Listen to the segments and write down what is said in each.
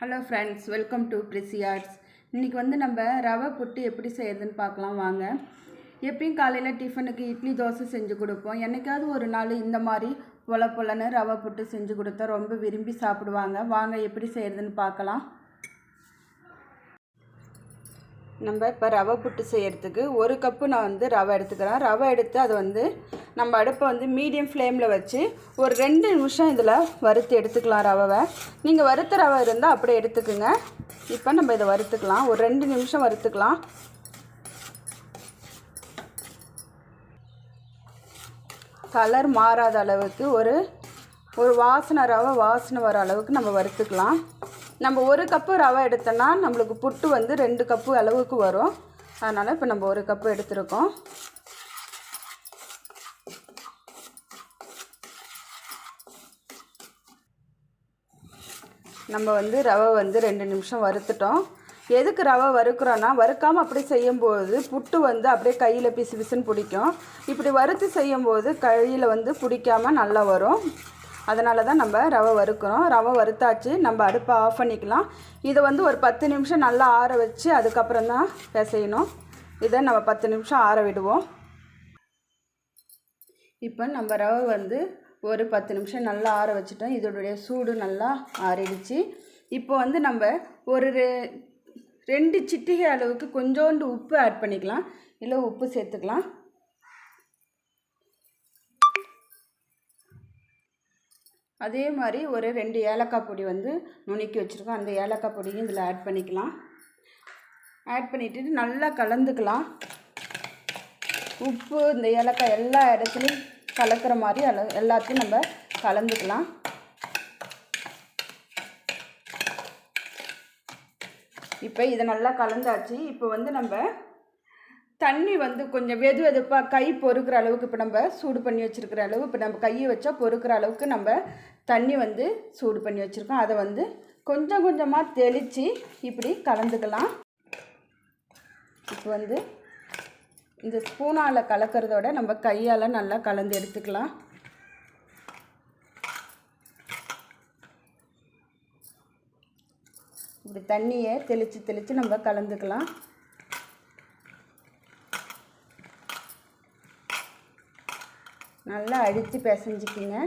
Hello friends welcome to பிரிசி arts இன்றைக்கி வந்து நம்ம ரவை புட்டு எப்படி செய்யறதுன்னு பார்க்கலாம் வாங்க. எப்பயும் காலையில் டிஃபனுக்கு இட்லி தோசை செஞ்சு கொடுப்போம். என்றைக்காவது ஒரு நாள் இந்த மாதிரி பொல பொலன்னு ரவை புட்டு செஞ்சு கொடுத்தா ரொம்ப விரும்பி சாப்பிடுவாங்க. வாங்க எப்படி செய்கிறதுன்னு பார்க்கலாம். நம்ம இப்போ ரவை புட்டு செய்கிறதுக்கு ஒரு கப்பு நான் வந்து ரவை எடுத்துக்கிறேன். ரவை எடுத்து அதை வந்து நம்ம அடுப்பை வந்து மீடியம் ஃப்ளேமில் வச்சு ஒரு ரெண்டு நிமிஷம் இதில் வறுத்து எடுத்துக்கலாம் ரவை நீங்கள் வறுத்த ரவை இருந்தால் அப்படியே எடுத்துக்குங்க. இப்போ நம்ம இதை வறுத்துக்கலாம். ஒரு ரெண்டு நிமிஷம் வறுத்துக்கலாம். கலர் மாறாத அளவுக்கு ஒரு ஒரு வாசனை ரவை வாசனை வர அளவுக்கு நம்ம வறுத்துக்கலாம். நம்ம ஒரு கப்பு ரவை எடுத்தோன்னா நம்மளுக்கு புட்டு வந்து ரெண்டு கப்பு அளவுக்கு வரும். அதனால் இப்போ நம்ம ஒரு கப்பு எடுத்துருக்கோம். நம்ம வந்து ரவை வந்து ரெண்டு நிமிஷம் வறுத்துட்டோம். எதுக்கு ரவை வறுக்கிறோன்னா வறுக்காமல் அப்படி செய்யும்போது புட்டு வந்து அப்படியே கையில் பிசு பிசுன்னு பிடிக்கும். இப்படி வறுத்து செய்யும்போது கையில் வந்து பிடிக்காமல் நல்லா வரும். அதனால தான் நம்ம ரவை வறுக்கிறோம். ரவை வறுத்தாச்சு நம்ம அடுப்பை ஆஃப் பண்ணிக்கலாம். இதை வந்து ஒரு பத்து நிமிஷம் நல்லா ஆற வச்சு அதுக்கப்புறம் தான் பிசையணும். இதை நம்ம பத்து நிமிஷம் ஆற விடுவோம். இப்போ நம்ம ரவை வந்து ஒரு பத்து நிமிஷம் நல்லா ஆற வச்சுட்டோம். இதோடைய சூடு நல்லா ஆறிடுச்சு. இப்போ வந்து நம்ம ஒரு ரெ- ரெண்டு சிட்டிகை அளவுக்கு கொஞ்சோண்டு உப்பு ஆட் பண்ணிக்கலாம். இல்லை உப்பு சேர்த்துக்கலாம். அதே மாதிரி ஒரு ரெண்டு ஏலக்காய் பொடி வந்து நுணுக்கி வச்சுருக்கோம். அந்த ஏலக்காய் பொடியும் இதில் ஆட் பண்ணிக்கலாம். ஆட் பண்ணிவிட்டு நல்லா கலந்துக்கலாம். உப்பு இந்த ஏலக்காய் எல்லா இடத்துலையும் கலக்கிற மாதிரி அல எல்லாத்தையும் நம்ம கலந்துக்கலாம். இப்போ இதை நல்லா கலந்தாச்சு. இப்போ வந்து நம்ம தண்ணி வந்து கொஞ்சம் வெது வெதுப்பாக கை பொறுக்கிற அளவுக்கு இப்போ நம்ம சூடு பண்ணி வச்சுருக்கிற அளவு இப்போ நம்ம கையை வச்சா பொறுக்கிற அளவுக்கு நம்ம தண்ணி வந்து சூடு பண்ணி வச்சுருக்கோம். அதை வந்து கொஞ்சம் கொஞ்சமாக தெளித்து இப்படி கலந்துக்கலாம். இப்போ வந்து இந்த ஸ்பூனால் கலக்கிறதோட நம்ம கையால் நல்லா கலந்து எடுத்துக்கலாம். இப்படி தண்ணியை தெளித்து தெளித்து நம்ம கலந்துக்கலாம். நல்லா அடித்து பிசைஞ்சிக்கிங்க.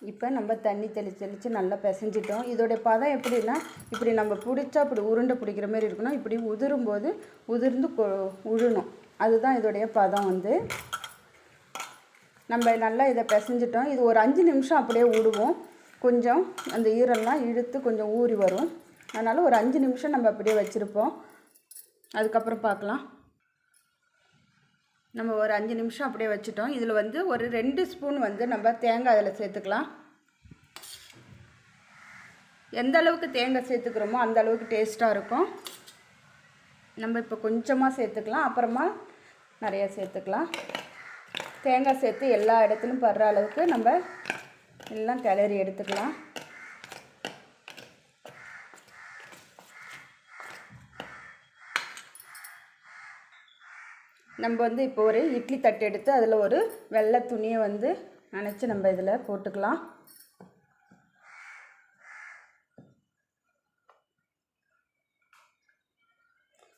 இப்போ நம்ம தண்ணி தெளித்து தெளித்து நல்லா பிசைஞ்சிட்டோம். இதோடைய பதம் எப்படின்னா இப்படி நம்ம பிடிச்சா அப்படி உருண்டை பிடிக்கிற மாதிரி இருக்கணும். இப்படி உதிரும்போது உதிர்ந்து கொ- உழணும். அதுதான் இதோடைய பதம் வந்து. நம்ம நல்லா இதை பிசைஞ்சிட்டோம். இது ஒரு அஞ்சு நிமிஷம் அப்படியே விடுவோம் கொஞ்சம் அந்த ஈரல்லாம் இழுத்து கொஞ்சம் ஊறி வரும். அதனால் ஒரு அஞ்சு நிமிஷம் நம்ம அப்படியே வச்சுருப்போம். அதுக்கப்புறம் பார்க்கலாம். நம்ம ஒரு அஞ்சு நிமிஷம் அப்படியே வச்சுட்டோம். இதில் வந்து ஒரு ரெண்டு ஸ்பூன் வந்து நம்ம தேங்காய் அதில் சேர்த்துக்கலாம். எந்த அளவுக்கு தேங்காய் சேர்த்துக்கிறோமோ அந்த அளவுக்கு டேஸ்ட்டாக இருக்கும். நம்ம இப்போ கொஞ்சமாக சேர்த்துக்கலாம். அப்புறமா நிறையா சேர்த்துக்கலாம். தேங்காய் சேர்த்து எல்லா இடத்துலையும் படுற அளவுக்கு நம்ம எல்லாம் கிளறி எடுத்துக்கலாம். நம்ம வந்து இப்போ ஒரு இட்லி தட்டு எடுத்து அதில் ஒரு வெள்ளை துணியை வந்து நினச்சி நம்ம இதில் போட்டுக்கலாம்.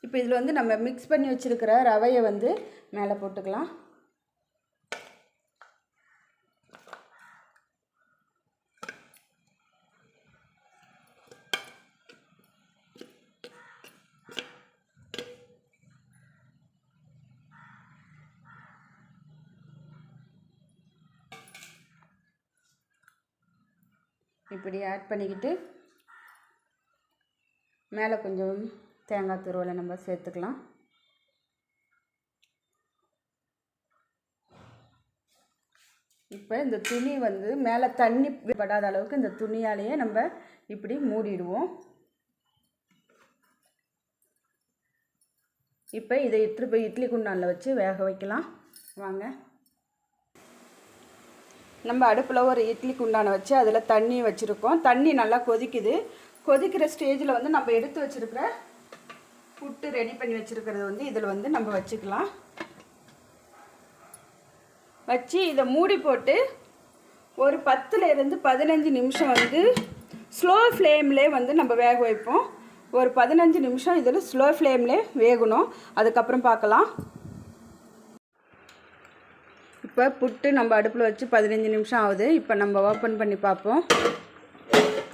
இப்போ இதில் வந்து நம்ம மிக்ஸ் பண்ணி வச்சுருக்கிற ரவையை வந்து மேலே போட்டுக்கலாம். இப்படி ஆட் பண்ணிக்கிட்டு மேலே கொஞ்சம் தேங்காய் துருவலை நம்ம சேர்த்துக்கலாம். இப்போ இந்த துணி வந்து மேலே தண்ணி படாத அளவுக்கு இந்த துணியாலேயே நம்ம இப்படி மூடிடுவோம். இப்போ இதை இட்டு போய் இட்லி குண்டானில் வச்சு வேக வைக்கலாம். வாங்க. நம்ம அடுப்பில் ஒரு இட்லி உண்டான வச்சு அதில் தண்ணி வச்சுருக்கோம். தண்ணி நல்லா கொதிக்குது. கொதிக்கிற ஸ்டேஜில் வந்து நம்ம எடுத்து வச்சுருக்கிற புட்டு ரெடி பண்ணி வச்சுருக்கிறது வந்து இதில் வந்து நம்ம வச்சுக்கலாம். வச்சு இதை மூடி போட்டு ஒரு பத்துலேருந்து பதினஞ்சு நிமிஷம் வந்து ஸ்லோ ஃப்ளேம்லே வந்து நம்ம வேக வைப்போம். ஒரு பதினஞ்சு நிமிஷம் இதில் ஸ்லோ ஃப்ளேம்லே வேகணும். அதுக்கப்புறம் பார்க்கலாம். இப்போ புட்டு நம்ம அடுப்பில் வச்சு பதினஞ்சு நிமிஷம் ஆகுது. இப்போ நம்ம ஓப்பன் பண்ணி பார்ப்போம்.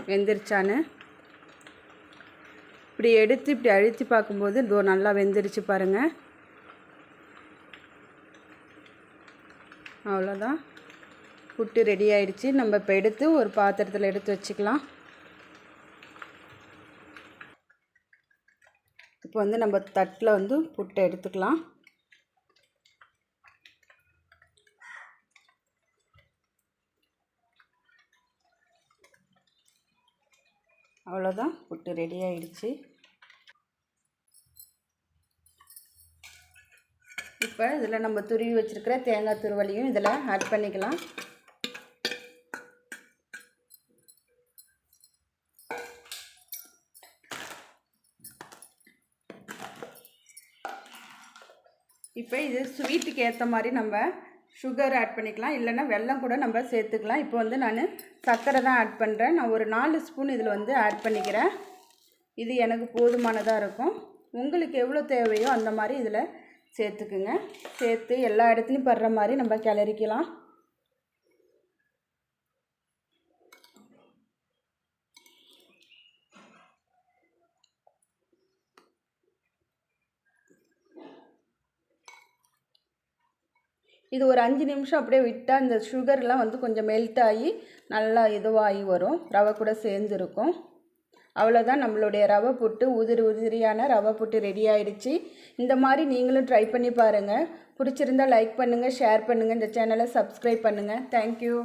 வெந்துருச்சான்னு. இப்படி எடுத்து இப்படி அழுத்தி பார்க்கும்போது இதோ நல்லா வெந்துருச்சு பாருங்கள் அவ்வளோதான் புட்டு ரெடி ஆயிடுச்சு. நம்ம இப்போ எடுத்து ஒரு பாத்திரத்தில் எடுத்து வச்சுக்கலாம். இப்போ வந்து நம்ம தட்டில் வந்து புட்டை எடுத்துக்கலாம். அவ்வளோதான். புட்டு ரெடி ஆயிடுச்சு. இப்போ இதில் நம்ம துருவி வச்சுருக்கிற தேங்காய் துருவலையும் இதில் ஆட் பண்ணிக்கலாம். இப்போ இது ஸ்வீட்டுக்கு ஏற்ற மாதிரி நம்ம சுகர் ஆட் பண்ணிக்கலாம். இல்லைன்னா வெல்லம் கூட நம்ம சேர்த்துக்கலாம். இப்போ வந்து நான் சர்க்கரை தான் ஆட் பண்ணுறேன் நான் ஒரு நாலு ஸ்பூன் இதில் வந்து ஆட் பண்ணிக்கிறேன். இது எனக்கு போதுமானதாக இருக்கும். உங்களுக்கு எவ்வளோ தேவையோ அந்த மாதிரி இதில் சேர்த்துக்குங்க. சேர்த்து எல்லா இடத்துலையும் படுற மாதிரி நம்ம கிளறிக்கலாம். இது ஒரு அஞ்சு நிமிஷம் அப்படியே விட்டால் இந்த சுகர்லாம் வந்து கொஞ்சம் மெல்ட் ஆகி நல்லா இதுவாகி வரும். ரவை கூட சேர்ந்துருக்கும். அவ்வளோதான் நம்மளுடைய ரவை புட்டு. உதிரி உதிரியான ரவை புட்டு ரெடி ஆயிடுச்சு. இந்த மாதிரி நீங்களும் ட்ரை பண்ணி பாருங்கள் பிடிச்சிருந்தா லைக் பண்ணுங்கள் ஷேர் பண்ணுங்கள் இந்த சேனலை சப்ஸ்கிரைப் பண்ணுங்கள் தேங்க்யூ